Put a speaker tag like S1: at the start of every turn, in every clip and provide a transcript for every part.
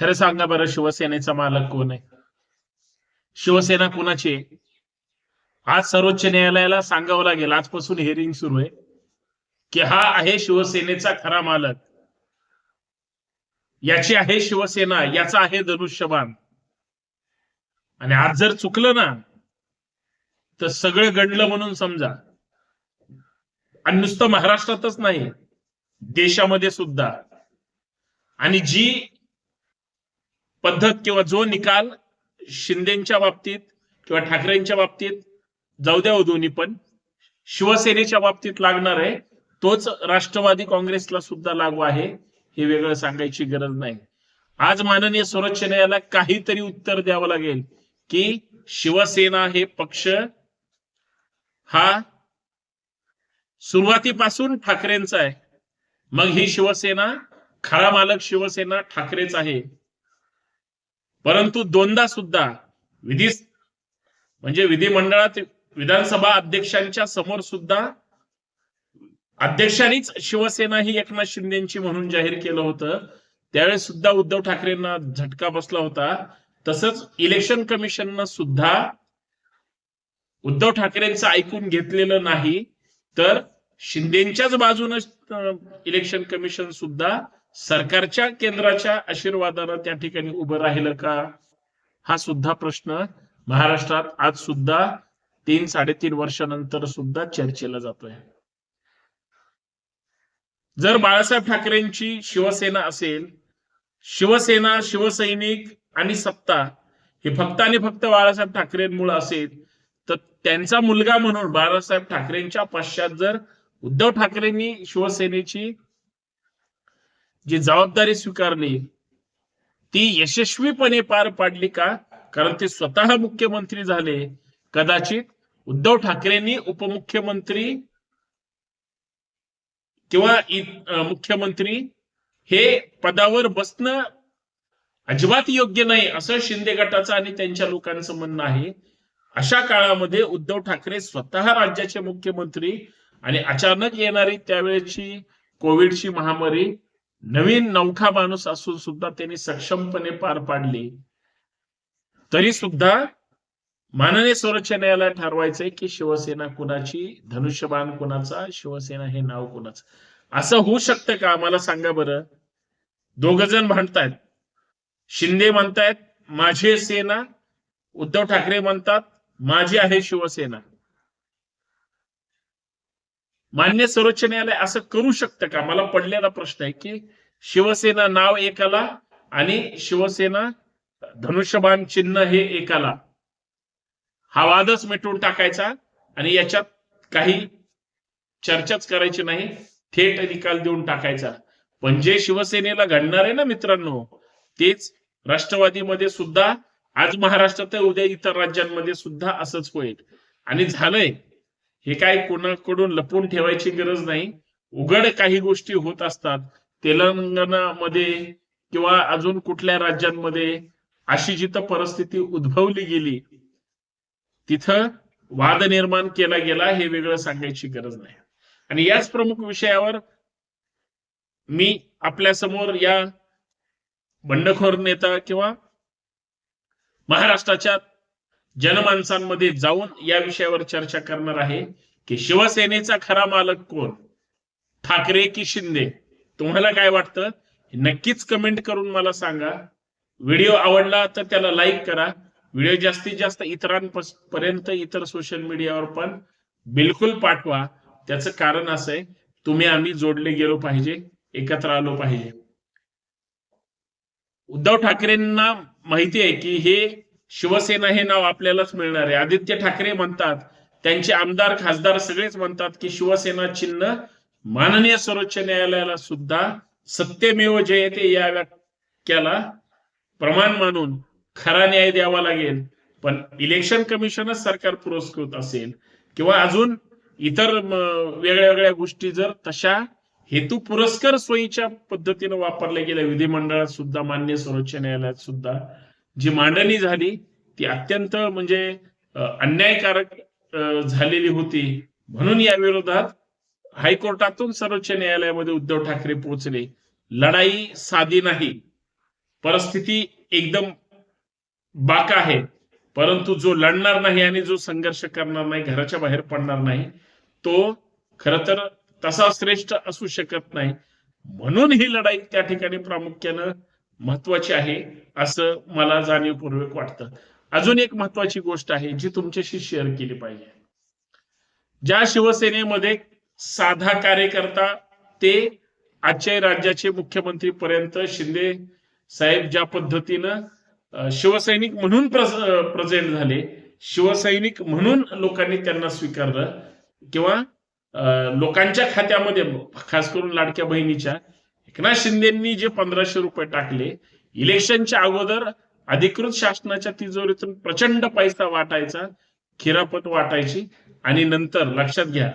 S1: खरं सांगा बरं शिवसेनेचा मालक कोण आहे? शिवसेना कोणाची आहे? आज सर्वोच्च न्यायालयाला सांगावं लागेल आजपासून हिअरिंग सुरू आहे की हा आहे शिवसेनेचा खरा मालक. याची आहे शिवसेना याचा आहे धनुष्यबाण. आणि आज जर चुकलं ना तर सगळं गणलं म्हणून समजा. आणि नुसतं महाराष्ट्रातच नाही देशामध्ये सुद्धा. आणि जी पद्धत किंवा जो निकाल शिंदेच्या बाबतीत किंवा ठाकरेंच्या बाबतीत जाऊ द्या हो दोन्ही पण शिवसेनेच्या बाबतीत लागणार आहे तोच राष्ट्रवादी काँग्रेसला सुद्धा लागू आहे हे वेगळं सांगायची गरज नाही. आज माननीय सर्वोच्च न्यायालयाला काहीतरी उत्तर द्यावं लागेल की शिवसेना हे पक्ष हा सुरुवातीपासून ठाकरेंचा आहे. मग ही शिवसेना खरा मालक शिवसेना ठाकरेच आहे. परंतु दोनदा सुद्धा विधी म्हणजे विधिमंडळात विधानसभा अध्यक्षांच्या समोर सुद्धा अध्यक्षांनीच शिवसेना ही एकनाथ शिंदेची म्हणून जाहीर केलं होतं. त्यावेळेस सुद्धा उद्धव ठाकरेंना झटका बसला होता. तसंच इलेक्शन कमिशननं सुद्धा उद्धव ठाकरेंचं ऐकून घेतलेलं नाही. तर शिंदेच्याच बाजूनं इलेक्शन कमिशन सुद्धा सरकारच्या केंद्राच्या आशीर्वादानं त्या ठिकाणी उभं राहिलं का? हा सुद्धा प्रश्न महाराष्ट्रात आज सुद्धा तीन साडेतीन वर्षानंतर सुद्धा चर्चेला जातोय. जर बाळासाहेब ठाकरेंची शिवसेना असेल शिवसेना शिवसैनिक आणि सत्ता हे फक्त आणि फक्त बाळासाहेब ठाकरेंमुळे असेल तर त्यांचा मुलगा म्हणून बाळासाहेब ठाकरेंच्या पश्चात जर उद्धव ठाकरेंनी शिवसेनेची जी जबाबदारी स्वीकारली ती यशस्वीपणे पार पाडली का? कारण ते स्वतः मुख्यमंत्री झाले. कदाचित उद्धव ठाकरेंनी उपमुख्यमंत्री किंवा मुख्यमंत्री हे पदावर बसणं अजिबात योग्य नाही असं शिंदे गटाचं आणि त्यांच्या लोकांचं म्हणणं आहे. अशा काळामध्ये उद्धव ठाकरे स्वतः राज्याचे मुख्यमंत्री आणि अचानक येणारी त्यावेळेची कोविडची महामारी नवीन नौखा माणूस असून सुद्धा त्यांनी सक्षमपणे पार पाडली. तरी सुद्धा माननीय सर्वोच्च न्यायालयात ठरवायचंय की शिवसेना कुणाची धनुष्यबाण कुणाचा शिवसेना हे नाव कुणाचं? असं होऊ शकतं का? आम्हाला सांगा बरं. दोघ जण म्हणतायत. शिंदे म्हणतायत माझी सेना उद्धव ठाकरे म्हणतात माझी आहे शिवसेना. मान्य सर्वोच्च न्यायालय असं करू शकतं का? मला पडलेला प्रश्न आहे की शिवसेना नाव एकाला आणि शिवसेना धनुष्यबाण चिन्ह हे एकाला. हा वादच मिटवून टाकायचा आणि याच्यात काही चर्चाच करायची नाही थेट निकाल देऊन टाकायचा. पण जे शिवसेनेला घडणार आहे ना मित्रांनो तेच राष्ट्रवादीमध्ये सुद्धा आज महाराष्ट्रात उद्या इतर राज्यांमध्ये सुद्धा असंच होईल. आणि झालंय हे काय कोणाकडून लपवून ठेवायची गरज नाही. उघड काही गोष्टी होत असतात. तेलंगणामध्ये किंवा अजून कुठल्या राज्यांमध्ये अशी जिथं परिस्थिती उद्भवली गेली तिथं वाद निर्माण केला गेला हे वेगळं सांगायची गरज नाही. आणि याच प्रमुख विषयावर मी आपल्यासमोर या बंडखोर नेता किंवा महाराष्ट्राच्या जनमानसांमध्ये जाऊन या विषयावर चर्चा करणार आहे की शिवसेनेचा खरा मालक कोण? ठाकरे की शिंदे? तुम्हाला काय वाटतं? नक्कीच कमेंट करून मला सांगा. व्हिडिओ आवडला तर त्याला लाईक करा. व्हिडिओ जास्तीत जास्त इतरांपर्यंत इतर सोशल मीडियावर पण बिलकुल पाठवा. त्याचं कारण असं आहे तुम्ही आम्ही जोडले गेलो पाहिजे एकत्र आलो पाहिजे. उद्धव ठाकरेंना माहिती आहे की हे शिवसेना हे नाव आपल्यालाच मिळणार आहे. आदित्य ठाकरे म्हणतात त्यांचे आमदार खासदार सगळेच म्हणतात की शिवसेना चिन्ह माननीय सर्वोच्च न्यायालयाला सुद्धा सत्यमेव जयते या वाक्याला प्रमाण मानून खरा न्याय द्यावा लागेल. पण इलेक्शन कमिशनच सरकार पुरस्कृत असेल किंवा अजून इतर वेगळ्या वेगळ्या गोष्टी जर तशा हेतू पुरस्कार सोयीच्या पद्धतीनं वापरल्या गेल्या विधिमंडळात सुद्धा मान्य सर्वोच्च न्यायालयात सुद्धा जी मांडणी झाली ती अत्यंत म्हणजे अन्यायकारक झालेली होती. म्हणून या विरोधात हायकोर्टातून सर्वोच्च न्यायालयामध्ये उद्धव ठाकरे पोहोचले. लढाई साधी नाही. परिस्थिती एकदम बाका आहे. परंतु जो लढणार नाही आणि जो संघर्ष करणार नाही घराच्या बाहेर पडणार नाही तो खर तर तसा श्रेष्ठ असू शकत नाही. म्हणून ही लढाई त्या ठिकाणी प्रामुख्यानं महत्वाची आहे असं मला जाणीवपूर्वक वाटतं. अजून एक महत्वाची गोष्ट आहे जी तुमच्याशी शेअर केली पाहिजे. ज्या शिवसेनेमध्ये साधा कार्यकर्ता ते आजच्या राज्याचे मुख्यमंत्री पर्यंत शिंदे साहेब ज्या पद्धतीनं शिवसैनिक म्हणून प्रेझेंट झाले शिवसैनिक म्हणून लोकांनी त्यांना स्वीकारलं किंवा लोकांच्या खात्यामध्ये खास करून लाडक्या बहिणीच्या एकनाथ शिंदेंनी जे पंधराशे रुपये टाकले इलेक्शनच्या अगोदर अधिकृत शासनाच्या तिजोरीतून प्रचंड पैसा वाटायचा खिरापत वाटायची आणि नंतर लक्षात घ्या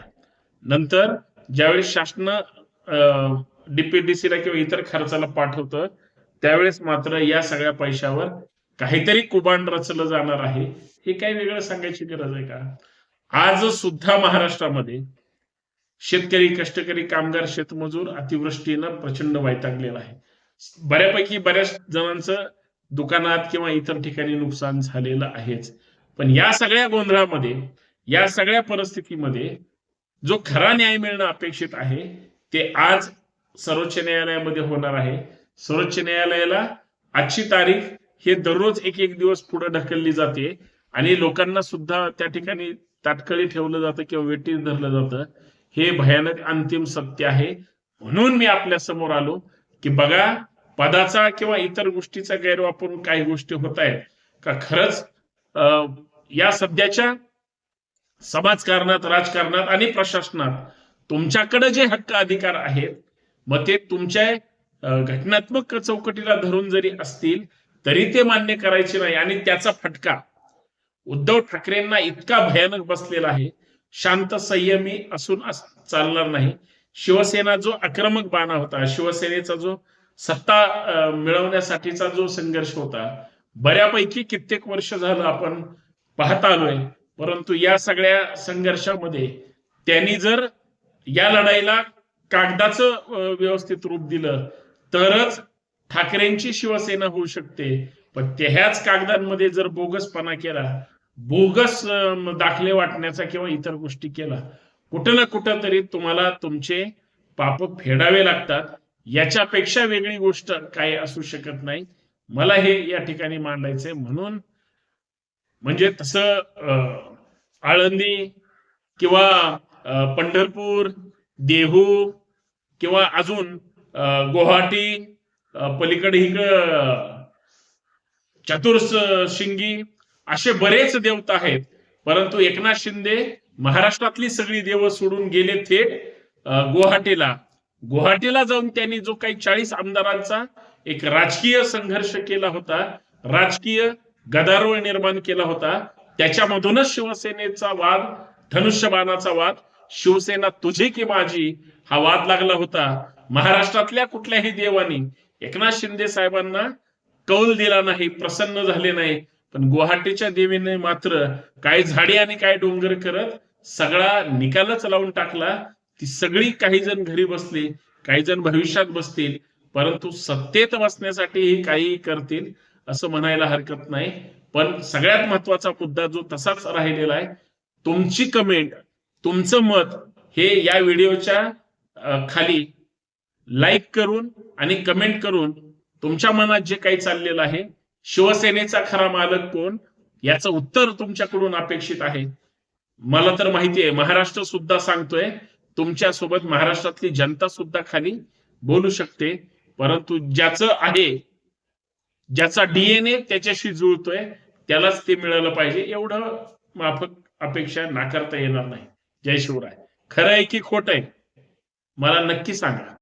S1: नंतर ज्यावेळेस शासन डीपीडीसीला किंवा इतर खर्चाला पाठवतं त्यावेळेस मात्र या सगळ्या पैशावर काहीतरी कुबांड रचलं जाणार आहे. हे काही वेगळं सांगायची गरज आहे का? आज सुद्धा महाराष्ट्रामध्ये शेतकरी कष्टकरी कामगार शेतमजूर अतिवृष्टीनं प्रचंड वैतागलेला आहे. बऱ्यापैकी बऱ्याच जणांचं दुकानात किंवा इतर ठिकाणी नुकसान झालेलं आहेच. पण या सगळ्या गोंधळामध्ये या सगळ्या परिस्थितीमध्ये जो खरा न्याय मिळणं अपेक्षित आहे ते आज सर्वोच्च न्यायालयामध्ये होणार आहे. सर्वोच्च न्यायालयाला आजची तारीख हे दररोज एक एक दिवस पुढे ढकलली जाते आणि लोकांना सुद्धा त्या ठिकाणी ताटकळी ठेवलं जातं किंवा वेटीस धरलं जातं. हे भयानक अंतिम सत्य आहे. म्हणून मी आपल्यासमोर आलो की बघा पदाचा किंवा इतर गोष्टीचा गैरवापर काही गोष्टी होत आहेत. का खरंच अं, या सध्याच्या समाजकारणात राजकारणात आणि प्रशासनात तुमच्याकडे जे हक्क अधिकार आहेत मग ते तुमच्या घटनात्मक चौकटीला धरून जरी असतील तरी ते मान्य करायचे नाही आणि त्याचा फटका उद्धव ठाकरेंना इतका भयानक बसलेला आहे शांत संयमी असून चालणार नाही. शिवसेना जो आक्रमक बाणा होता शिवसेनेचा जो सत्ता मिळवण्यासाठीचा जो संघर्ष होता बऱ्यापैकी कित्येक वर्ष झालं आपण पाहत आलोय. परंतु या सगळ्या संघर्षामध्ये त्यांनी जर या लढाईला कागदाचं व्यवस्थित रूप दिलं तरच ठाकरेंची शिवसेना होऊ शकते. पण त्याच कागदांमध्ये जर बोगसपणा केला बोगस दाखले वाटण्याचा किंवा इतर गोष्टी केला कुठं ना कुठं तरी तुम्हाला तुमचे पाप फेडावे लागतात. याच्यापेक्षा वेगळी गोष्ट काही असू शकत नाही. मला हे या ठिकाणी मांडायचंय म्हणून. म्हणजे तसं अं, आळंदी किंवा पंढरपूर देहू किंवा अजून गुवाहाटी पलीकडे इकडं चतुर्स शिंगी असे बरेच देवता आहेत. परंतु एकनाथ शिंदे महाराष्ट्रातली सगळी देव सोडून गेले थेट गुवाहाटीला. गुवाहाटीला जाऊन त्यांनी जो काही चाळीस आमदारांचा एक राजकीय संघर्ष केला होता राजकीय गदारोळ निर्माण केला होता त्याच्यामधूनच शिवसेनेचा वाद धनुष्यबाणाचा वाद शिवसेना तुझी की माझी हा वाद लागला होता. महाराष्ट्रातल्या कुठल्याही देवानी एकनाथ शिंदे साहेबांना कौल दिला नाही प्रसन्न झाले नाही. पण गुवाहाटीच्या देवीने मात्र काय झाडी आणि काय डोंगर करत सगळा निकालच लावून टाकला. ती सगळी काही जण घरी बसली काही जण भविष्यात बसतील परंतु सत्तेत बसण्यासाठीही काही करतील असं म्हणायला हरकत नाही. पण सगळ्यात महत्त्वाचा मुद्दा जो तसाच राहिलेला आहे तुमची कमेंट तुमचं मत हे या व्हिडिओच्या खाली लाईक करून आणि कमेंट करून तुमच्या मनात जे काही चाललेलं आहे शिवसेनेचा खरा मालक कोण? याचं उत्तर तुमच्याकडून अपेक्षित आहे. मला तर माहिती आहे महाराष्ट्र सुद्धा सांगतोय तुमच्यासोबत महाराष्ट्रातली जनता सुद्धा खाली बोलू शकते. परंतु ज्याचं आहे ज्याचा डीएनए त्याच्याशी जुळतोय त्यालाच ते मिळालं पाहिजे. एवढं माफक अपेक्षा नाकारता येणार नाही. जय शिवराय. खरं आहे की खोट आहे? मला नक्की सांगा.